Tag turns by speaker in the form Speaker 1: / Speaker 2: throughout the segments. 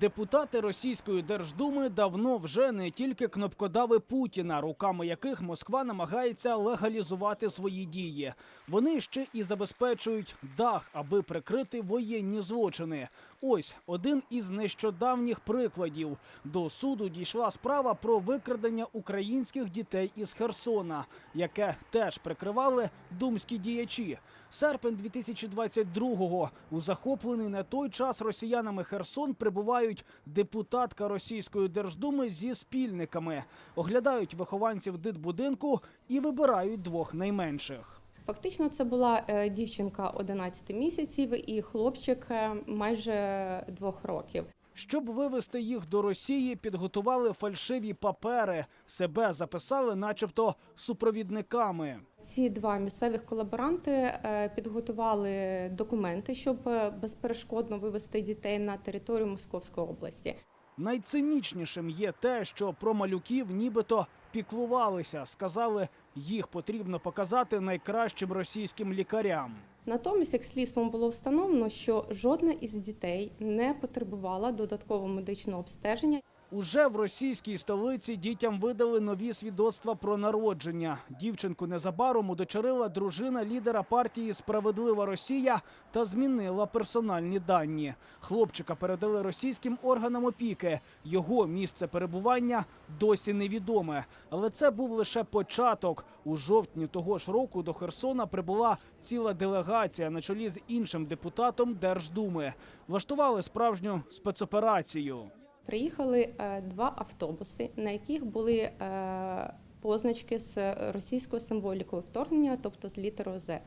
Speaker 1: Депутати російської держдуми давно вже не тільки кнопкодави Путіна, руками яких Москва намагається легалізувати свої дії. Вони ще і забезпечують дах, аби прикрити воєнні злочини. Ось один із нещодавніх прикладів. До суду дійшла справа про викрадення українських дітей із Херсона, яке теж прикривали думські діячі. Серпень 2022-го у захоплений на той час росіянами Херсон прибувають депутатка російської держдуми зі спільниками, оглядають вихованців дитбудинку і вибирають двох найменших.
Speaker 2: Фактично, це була е, дівчинка 11 місяців і хлопчик е, майже двох років.
Speaker 1: Щоб вивести їх до Росії, підготували фальшиві папери. Себе записали, начебто, супровідниками.
Speaker 2: Ці два місцевих колаборанти е, підготували документи, щоб е, безперешкодно вивести дітей на територію Московської області.
Speaker 1: Найцинічнішим є те, що про малюків нібито піклувалися. Сказали, їх потрібно показати найкращим російським лікарям.
Speaker 2: Натомість, як слідством було встановлено, що жодна із дітей не потребувала додаткового медичного обстеження.
Speaker 1: Уже в російській столиці дітям видали нові свідоцтва про народження. Дівчинку незабаром удочерила дружина лідера партії Справедлива Росія та змінила персональні дані. Хлопчика передали російським органам опіки. Його місце перебування досі невідоме. Але це був лише початок. У жовтні того ж року до Херсона прибула ціла делегація на чолі з іншим депутатом Держдуми. Влаштували справжню спецоперацію.
Speaker 2: Приїхали е, два автобуси, на яких були е, позначки з російською символікою вторгнення, тобто з літерою Z.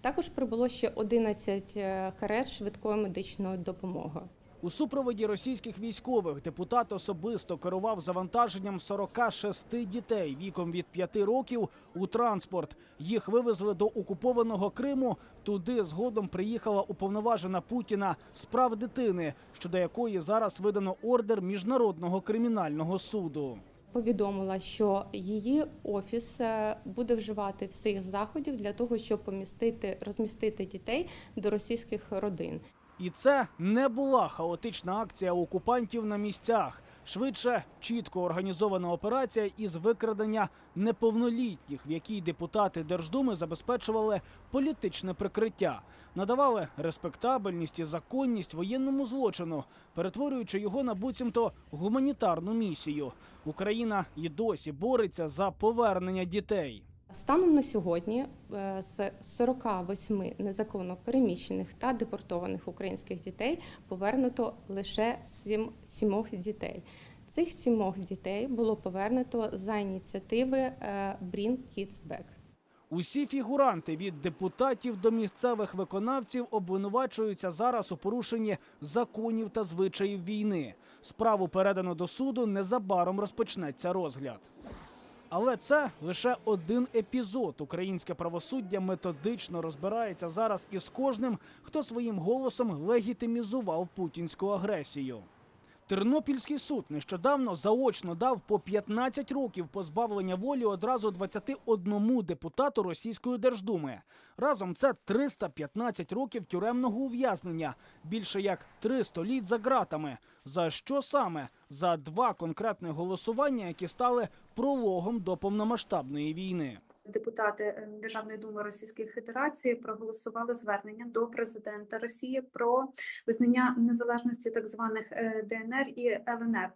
Speaker 2: Також прибуло ще 11 е, карет швидкої медичної допомоги.
Speaker 1: У супроводі російських військових депутат особисто керував завантаженням 46 дітей віком від 5 років у транспорт. Їх вивезли до окупованого Криму. Туди згодом приїхала уповноважена Путіна з прав дитини, щодо якої зараз видано ордер міжнародного кримінального суду.
Speaker 2: Повідомила, що її офіс е, буде вживати всіх заходів для того, щоб помістити розмістити дітей до російських родин.
Speaker 1: І це не була хаотична акція окупантів на місцях. Швидше чітко організована операція із викрадення неповнолітніх, в якій депутати Держдуми забезпечували політичне прикриття, надавали респектабельність і законність воєнному злочину, перетворюючи його на буцімто гуманітарну місію. Україна і досі бореться за повернення дітей.
Speaker 2: Станом на сьогодні е, з 48 незаконно переміщених та депортованих українських дітей повернуто лише сім, сімох дітей. Цих сімох дітей було повернуто за ініціативи е, Bring Kids Back.
Speaker 1: Усі фігуранти від депутатів до місцевих виконавців обвинувачуються зараз у порушенні законів та звичаїв війни. Справу передано до суду. Незабаром розпочнеться розгляд. Але це лише один епізод. Українське правосуддя методично розбирається зараз із кожним, хто своїм голосом легітимізував путінську агресію. Тернопільський суд нещодавно заочно дав по 15 років позбавлення волі одразу 21 депутату Російської Держдуми. Разом це 315 років тюремного ув'язнення, більше як три століть за ґратами. За що саме? За два конкретних голосування, які стали прологом до повномасштабної війни.
Speaker 3: Депутати е, Державної думи Російської Федерації проголосували звернення до президента Росії про визнання незалежності так званих е, ДНР і ЛНР.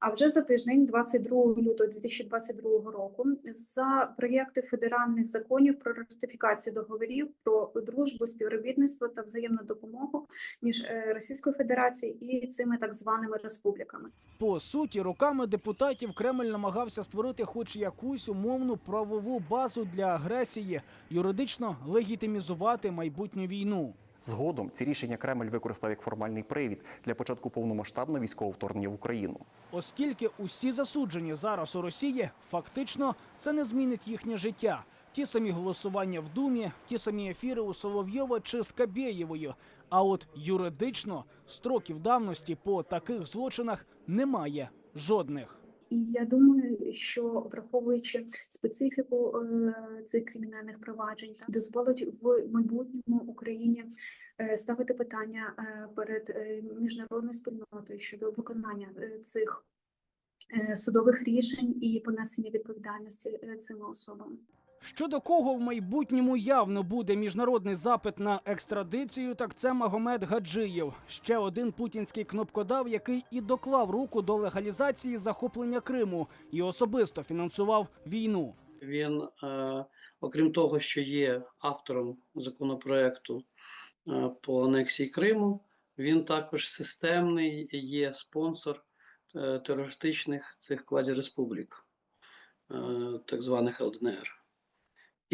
Speaker 3: А вже за тиждень, 22 лютого 2022 року, за проєкти федеральних законів про ратифікацію договорів про дружбу, співробітництво та взаємну допомогу між е, Російською Федерацією і цими так званими республіками.
Speaker 1: По суті, руками депутатів Кремль намагався створити хоч якусь умовну правову базу для агресії, юридично легітимізувати майбутню війну.
Speaker 4: Згодом ці рішення Кремль використав як формальний привід для початку повномасштабного військового вторгнення в Україну.
Speaker 1: Оскільки усі засуджені зараз у Росії, фактично це не змінить їхнє життя. Ті самі голосування в Думі, ті самі ефіри у Соловйова чи Скабєєвою. А от юридично строків давності по таких злочинах немає жодних.
Speaker 3: І я думаю, що враховуючи специфіку е, цих кримінальних проваджень, дозволить в майбутньому Україні е, ставити питання е, перед міжнародною спільнотою щодо виконання цих судових рішень і понесення відповідальності цими особами.
Speaker 1: Щодо кого в майбутньому явно буде міжнародний запит на екстрадицію, так це Магомед Гаджиєв, ще один путінський кнопкодав, який і доклав руку до легалізації захоплення Криму і особисто фінансував війну.
Speaker 5: Він, е, окрім того, що є автором законопроекту е, по анексії Криму, він також системний є спонсор е, терористичних цих квазіреспублік, е, так званих ЛДНР.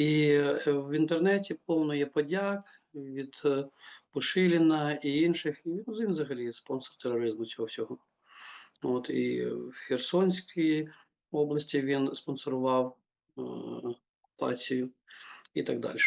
Speaker 5: І е, в інтернеті повно є подяк від е, Пушиліна і інших. І він взагалі спонсор тероризму цього всього. От і в Херсонській області він спонсорував е, окупацію і так далі.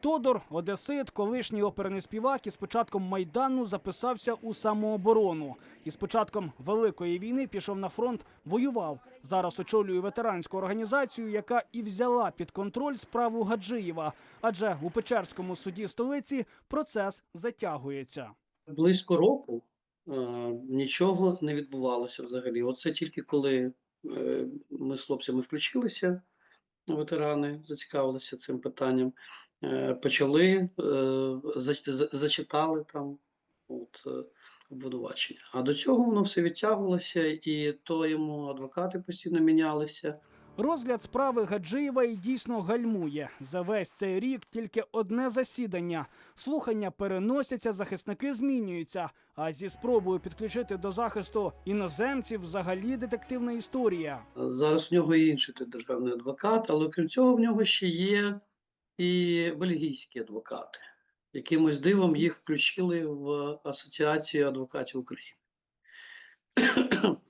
Speaker 1: Тодор, одесит, колишній оперний співак, із початком майдану записався у самооборону. І з початком великої війни пішов на фронт, воював. Зараз очолює ветеранську організацію, яка і взяла під контроль справу Гаджиєва. Адже у Печерському суді столиці процес затягується.
Speaker 5: Близько року е, нічого не відбувалося взагалі. Оце тільки коли е, ми з хлопцями включилися, ветерани зацікавилися цим питанням, е, почали, е, зач- за- зачитали там от, е, обвинувачення. А до цього воно все відтягувалося, і то йому адвокати постійно мінялися.
Speaker 1: Розгляд справи Гаджиєва і дійсно гальмує. За весь цей рік тільки одне засідання. Слухання переносяться, захисники змінюються. А зі спробою підключити до захисту іноземців взагалі детективна історія.
Speaker 5: Зараз в нього є інший державний адвокат, але окрім цього, в нього ще є і бельгійські адвокати. Якимось дивом їх включили в Асоціацію адвокатів України.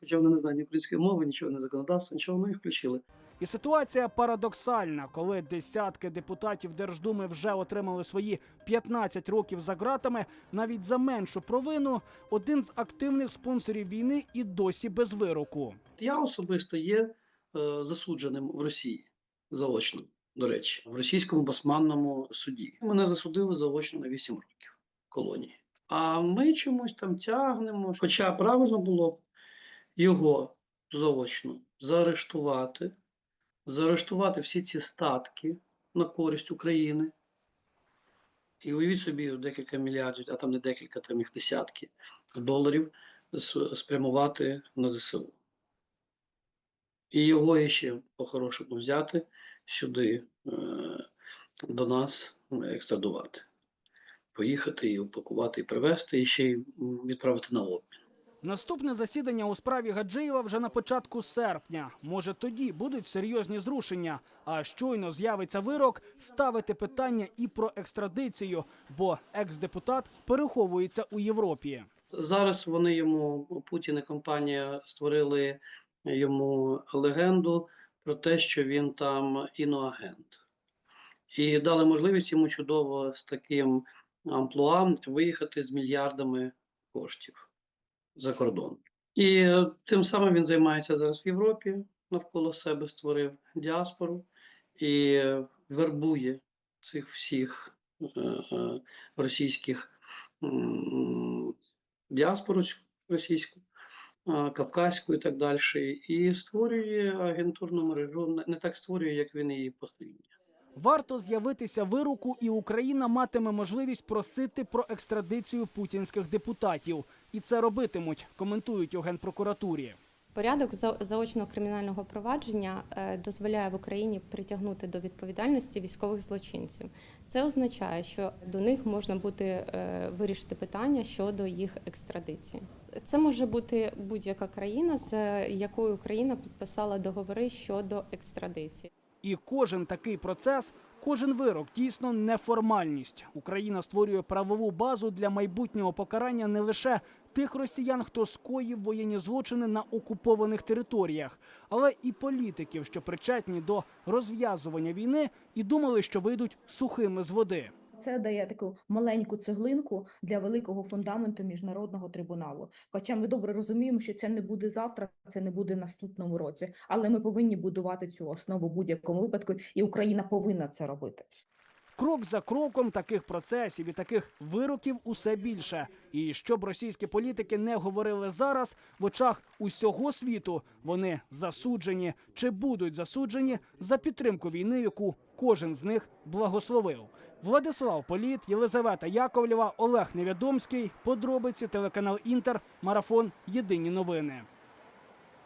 Speaker 5: Хоча вони не знають української мови, нічого не законодавства, нічого, вони їх включили.
Speaker 1: І ситуація парадоксальна, коли десятки депутатів Держдуми вже отримали свої 15 років за ґратами, навіть за меншу провину, один з активних спонсорів війни і досі без вироку.
Speaker 5: Я особисто є е, засудженим в Росії заочно, до речі, в російському басманному суді. Мене засудили заочно на 8 років колонії. А ми чомусь там тягнемо. Хоча правильно було б його заочно заарештувати, заарештувати всі ці статки на користь України. І уявіть собі декілька мільярдів, а там не декілька, там їх десятки доларів спрямувати на ЗСУ. І його ще по-хорошому взяти сюди е, до нас е, екстрадувати. Поїхати і упакувати, і привезти, і ще й відправити на обмін.
Speaker 1: Наступне засідання у справі Гаджиєва вже на початку серпня. Може, тоді будуть серйозні зрушення. А щойно з'явиться вирок, ставити питання і про екстрадицію, бо екс-депутат переховується у Європі.
Speaker 5: Зараз вони йому, Путін і компанія, створили йому легенду про те, що він там іноагент. І дали можливість йому чудово з таким амплуа виїхати з мільярдами коштів за кордон. І е, цим самим він займається зараз в Європі, навколо себе створив діаспору і е, вербує цих всіх е, російських діаспору російську, кавказьку і так далі, і створює агентурну мережу. Не- Не так створює, як він її постійно.
Speaker 1: Варто з'явитися вироку, і Україна матиме можливість просити про екстрадицію путінських депутатів. І це робитимуть, коментують у генпрокуратурі.
Speaker 2: Порядок за- заочного кримінального провадження е, дозволяє в Україні притягнути до відповідальності військових злочинців. Це означає, що до них можна буде вирішити питання щодо їх екстрадиції. Це може бути будь-яка країна, з якою Україна підписала договори щодо екстрадиції.
Speaker 1: І кожен такий процес, кожен вирок дійсно неформальність. Україна створює правову базу для майбутнього покарання не лише тих росіян, хто скоїв воєнні злочини на окупованих територіях, але і політиків, що причетні до розв'язування війни і думали, що вийдуть сухими з води.
Speaker 6: Це дає таку маленьку цеглинку для великого фундаменту міжнародного трибуналу. Хоча ми добре розуміємо, що це не буде завтра, це не буде наступному році, але ми повинні будувати цю основу в будь-якому випадку, і Україна повинна це робити.
Speaker 1: Крок за кроком таких процесів і таких вироків усе більше. І щоб російські політики не говорили зараз, в очах усього світу вони засуджені чи будуть засуджені за підтримку війни, яку кожен з них благословив. Владислав Політ, Єлизавета Яковлєва, Олег Невідомський. Подробиці телеканал Інтер. Марафон. Єдині новини.